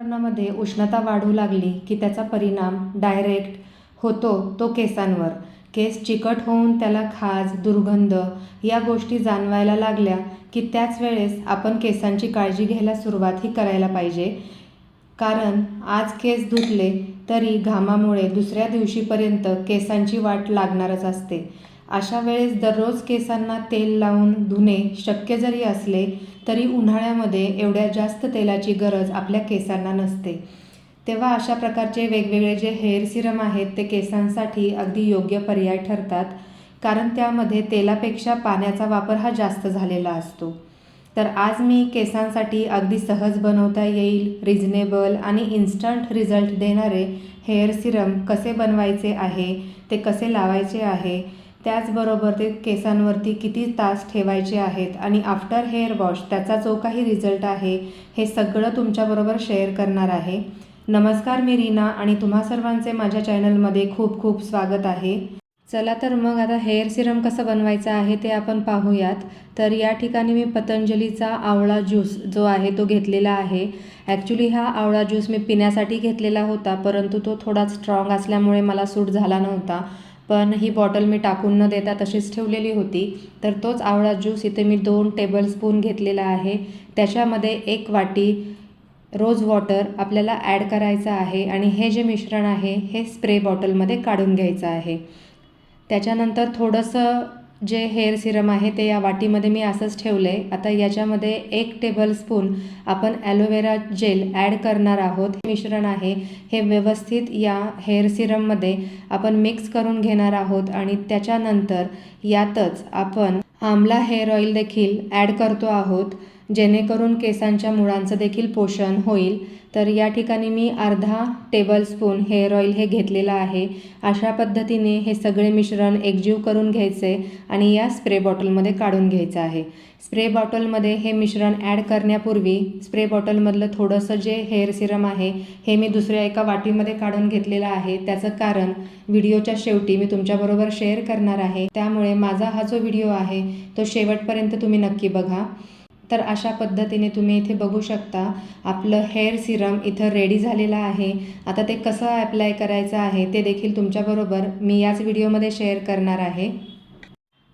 वातावरणामध्ये उष्णता वाढू लागली की त्याचा परिणाम डायरेक्ट होतो तो केसांवर. केस चिकट होऊन त्याला खाज दुर्गंध या गोष्टी जाणवायला लागल्या की त्याच वेळेस आपण केसांची काळजी घ्यायला सुरुवातही करायला पाहिजे. कारण आज केस धुतले तरी घामामुळे दुसऱ्या दिवशीपर्यंत केसांची वाट लागणारच असते. अशा वेळेस दररोज केसांना तेल लावून धुणे शक्य जरी असले तरी उन्हाळ्यामध्ये एवढ्या जास्त तेलाची गरज आपल्या केसांना नसते. तेव्हा अशा प्रकारचे वेगवेगळे जे हेअर सिरम आहेत ते केसांसाठी अगदी योग्य पर्याय ठरतात कारण त्यामध्ये तेलापेक्षा पाण्याचा वापर हा जास्त झालेला असतो. तर आज मी केसांसाठी अगदी सहज बनवता येईल रिजनेबल आणि इन्स्टंट रिझल्ट देणारे हेअर सिरम कसे बनवायचे आहे ते कसे लावायचे आहे त्याचबरोबर ते केसांवरती किती तास ठेवायचे आहेत आणि आफ्टर हेअर वॉश त्याचा जो काही रिझल्ट आहे हे सगळं तुमच्याबरोबर शेअर करणार आहे. नमस्कार मी रीना आणि तुम्हा सर्वांचे माझ्या चॅनलमध्ये खूप खूप स्वागत आहे. चला तर मग आता हेअर सिरम कसं बनवायचं आहे ते आपण पाहूयात. तर या ठिकाणी मी पतंजलीचा आवळा ज्यूस जो आहे तो घेतलेला आहे. ॲक्च्युली हा आवळा ज्यूस मी पिण्यासाठी घेतलेला होता परंतु तो थोडा स्ट्रॉंग असल्यामुळे मला सूट झाला नव्हता. पण ही बॉटल मी टाकून न देता तशीच ठेवलेली होती. तर तोच आवळा ज्यूस इथे मी दोन टेबलस्पून घेतलेला आहे. त्याच्यामध्ये एक वाटी रोज वॉटर आपल्याला ॲड करायचं आहे आणि हे जे मिश्रण आहे हे स्प्रे बॉटलमध्ये काढून घ्यायचं आहे. त्याच्यानंतर थोडंसं जे हेअर सिरम आहे ते या वाटीमध्ये मी असंच ठेवलं आहे आता याच्यामध्ये एक टेबलस्पून आपण ॲलोवेरा जेल ॲड करणार आहोत. हे मिश्रण आहे. हे व्यवस्थित या हेअर सिरममध्ये आपण मिक्स करून घेणार आहोत आणि त्याच्यानंतर यातच आपण आमला हेअर ऑइल देखील ॲड करतो आहोत. जेणेकरून केसांच्या मुळांचं देखील पोषण होईल. तर या ठिकाणी मी अर्धा टेबलस्पून हेअर ऑइल हे घेतलेलं आहे. अशा पद्धतीने हे सगळे मिश्रण एकजीव करून घ्यायचे आणि या स्प्रे बॉटलमध्ये काढून घ्यायचं आहे. स्प्रे बॉटलमध्ये हे मिश्रण ॲड करण्यापूर्वी स्प्रे बॉटलमधलं थोडंसं जे हेअर सिरम आहे हे मी दुसऱ्या एका वाटीमध्ये काढून घेतलेलं आहे. त्याचं कारण व्हिडिओच्या शेवटी मी तुमच्याबरोबर शेअर करणार आहे. त्यामुळे माझा हा जो व्हिडिओ आहे तो शेवटपर्यंत तुम्ही नक्की बघा. तर अशा पद्धतीने तुम्ही इथे बघू शकता आपलं हेअर सिरम इथं रेडी झालेलं आहे. आता ते कसं ॲप्लाय करायचं आहे ते देखील तुमच्याबरोबर मी याच व्हिडिओमध्ये शेअर करणार आहे.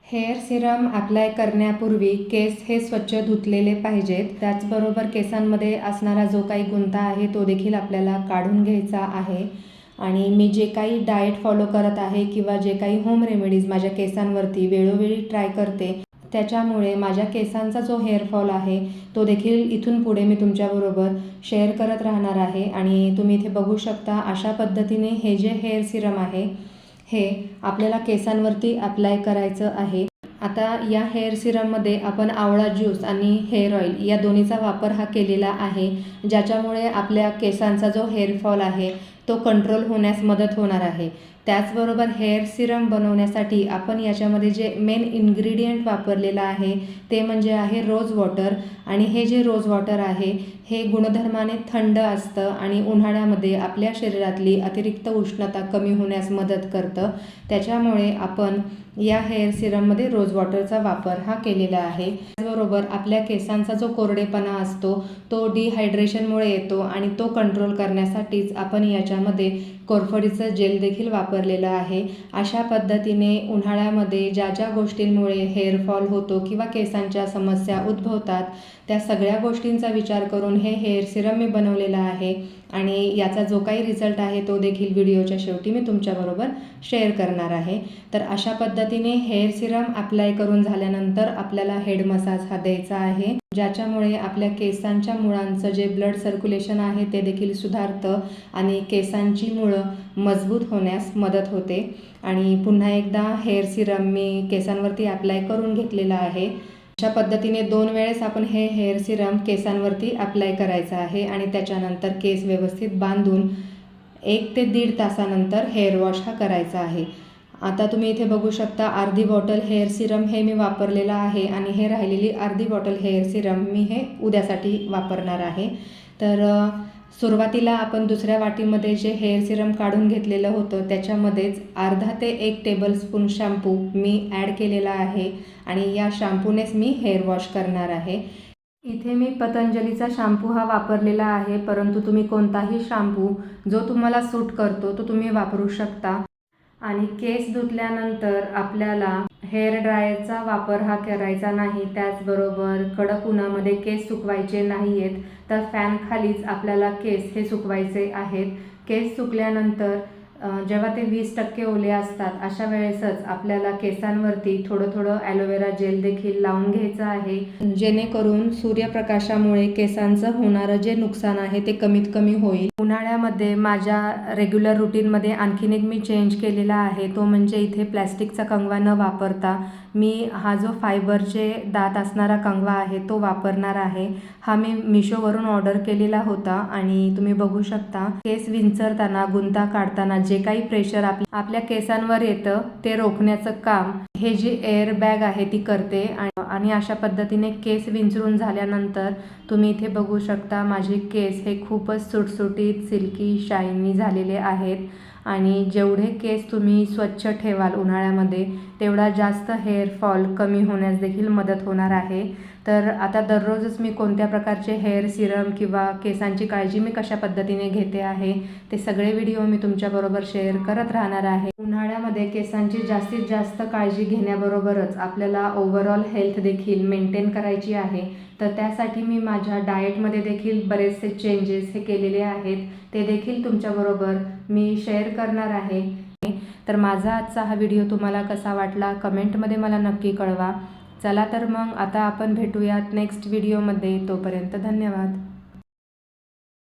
हेअर सिरम अप्लाय करण्यापूर्वी केस हे स्वच्छ धुतलेले पाहिजेत. त्याचबरोबर केसांमध्ये असणारा जो काही गुंता आहे तो देखील आपल्याला काढून घ्यायचा आहे. आणि मी जे काही डाएट फॉलो करत आहे किंवा जे काही होम रेमेडीज माझ्या केसांवरती वेळोवेळी ट्राय करते त्याच्यामुळे माझ्या केसांचा जो हेअरफॉल आहे तो देखील इथून पुढे मी तुमच्याबरोबर शेअर करत राहणार आहे. आणि तुम्ही इथे बघू शकता अशा पद्धतीने हे जे हेअर सिरम आहे हे आपल्याला केसांवरती अप्लाय करायचं आहे. आता या हेअर सिरममध्ये आपण आवळा ज्यूस आणि हेअर ऑइल या दोन्हीचा वापर हा केलेला आहे ज्याच्यामुळे आपल्या केसांचा जो हेअरफॉल आहे तो कंट्रोल होण्यास मदत होणार आहे. त्याचबरोबर हेअर सिरम बनवण्यासाठी आपण याच्यामध्ये जे मेन इन्ग्रेडियंट वापरलेलं आहे ते म्हणजे आहे रोज वॉटर आणि हे जे रोज वॉटर आहे हे गुणधर्माने थंड असतं आणि उन्हाळ्यामध्ये आपल्या शरीरातली अतिरिक्त उष्णता कमी होण्यास मदत करतं. त्याच्यामुळे आपण या हेअर सिरममध्ये रोज वॉटरचा वापर हा केलेला आहे. त्याचबरोबर आपल्या केसांचा जो कोरडेपणा असतो तो डिहायड्रेशनमुळे येतो आणि तो कंट्रोल करण्यासाठीच आपण याच्यामध्ये कोरफडीचं जेल देखील वापरलेलं आहे. अशा पद्धतीने उन्हाळ्यामध्ये ज्या ज्या गोष्टींमुळे हेअरफॉल होतो किंवा केसांच्या समस्या उद्भवतात त्या सगळ्या गोष्टींचा विचार करून हे हेअर सिरम मी बनवलेलं आहे. आणि याचा जो काही रिझल्ट आहे तो देखील व्हिडिओच्या शेवटी मी तुमच्याबरोबर शेअर करणार आहे. तर अशा पद्धतीने हेअर सिरम अप्लाय करून झाल्यानंतर आपल्याला हेड मसाज हा द्यायचा आहे. ज्याच्यामुळे आपल्या केसांच्या मुळांचं जे ब्लड सर्क्युलेशन आहे ते देखील सुधारतं आणि केसांची मुळं मजबूत होण्यास मदत होते. आणि पुन्हा एकदा हेअर सिरम मी केसांवरती अप्लाय करून घेतलेला आहे. अशा पद्धतीने दोन वेळेस आपण हे हेअर सिरम केसांवरती अप्लाय करायचं आहे आणि त्याच्यानंतर केस व्यवस्थित बांधून एक ते दीड तासानंतर हेअर वॉश हा करायचा आहे. आता तुम्ही इथे बघू शकता अर्धी बॉटल हेअर सिरम हे मी वापरलेलं आहे आणि हे राहिलेली अर्धी बॉटल हेअर सिरम मी हे उद्यासाठी वापरणार आहे. तर सुरुवातीला आपण दुसऱ्या वाटीमध्ये जे हेअर सिरम काढून घेतलेलं होतं त्याच्यामध्येच अर्धा ते एक टेबलस्पून शॅम्पू मी ॲड केलेला आहे आणि या शॅम्पूनेच मी हेअर वॉश करणार आहे. इथे मी पतंजलीचा शॅम्पू हा वापरलेला आहे परंतु तुम्ही कोणताही शॅम्पू जो तुम्हाला सूट करतो तो तुम्ही वापरू शकता. आणि केस धुतल्यानंतर आपल्याला हेअर ड्रायरचा वापर हा करायचा नाही. त्याचबरोबर कडक उन्हामध्ये केस सुकवायचे नाही आहेत तर फॅनखालीच आपल्याला केस हे सुकवायचे आहेत. केस सुकल्यानंतर जेव्हा ते वीस टक्के ओले असतात अशा वेळेसच आपल्याला केसांवरती थोडं थोडं ॲलोवेरा जेल देखील लावून घ्यायचं आहे. जेणेकरून सूर्यप्रकाशामुळे केसांचं होणारं जे नुकसान आहे ते कमीत कमी होईल. उन्हाळ्यामध्ये माझ्या रेग्युलर रुटीनमध्ये आणखीन एक मी चेंज केलेला आहे. तो म्हणजे इथे प्लॅस्टिकचा कंगवा न वापरता मी हा जो फायबरचे दात असणारा कंगवा आहे तो वापरणार आहे. हा मी मिशोवरून ऑर्डर केलेला होता आणि तुम्ही बघू शकता केस विंचरताना गुंता काढताना जे काही प्रेशर आप आपल्या केसांवर येतं ते रोखण्याचं काम हे जी एअर बॅग आहे ती करते आणि- अशा पद्धतीने केस विंचरून झाल्यानंतर तुम्ही इथे बघू शकता माझे केस हे खूपच सुटसुटीत सिल्की शायनी झालेले आहेत. आणि जेवढे केस तुम्ही स्वच्छ ठेवाल उन्हाळ्यामध्ये तेवढा जास्त हेअर फॉल कमी होण्यास देखील मदत होणार आहे. तर आता दररोजच मी कोणत्या प्रकारचे हेअर सिरम किंवा केसांची काळजी मी कशा पद्धतीने घेते आहे ते सगळे व्हिडिओ मी तुमच्याबरोबर शेअर करत राहणार आहे. उन्हाळ्यामध्ये केसांची जास्तीत जास्त काळजी घेण्याबरोबरच आपल्याला ओव्हरऑल हेल्थ देखील मेंटेन करायची आहे. तर त्यासाठी मी माझ्या डाएटमध्ये देखील बरेचसे चेंजेस हे केलेले आहेत. ते देखील तुमच्याबरोबर मी शेअर करणार आहे. तर माझा आजचा हा व्हिडिओ तुम्हाला कसा वाटला कमेंटमध्ये मला नक्की कळवा. चला तर मग आता आपण भेटूयात नेक्स्ट व्हिडिओमध्ये तोपर्यंत धन्यवाद.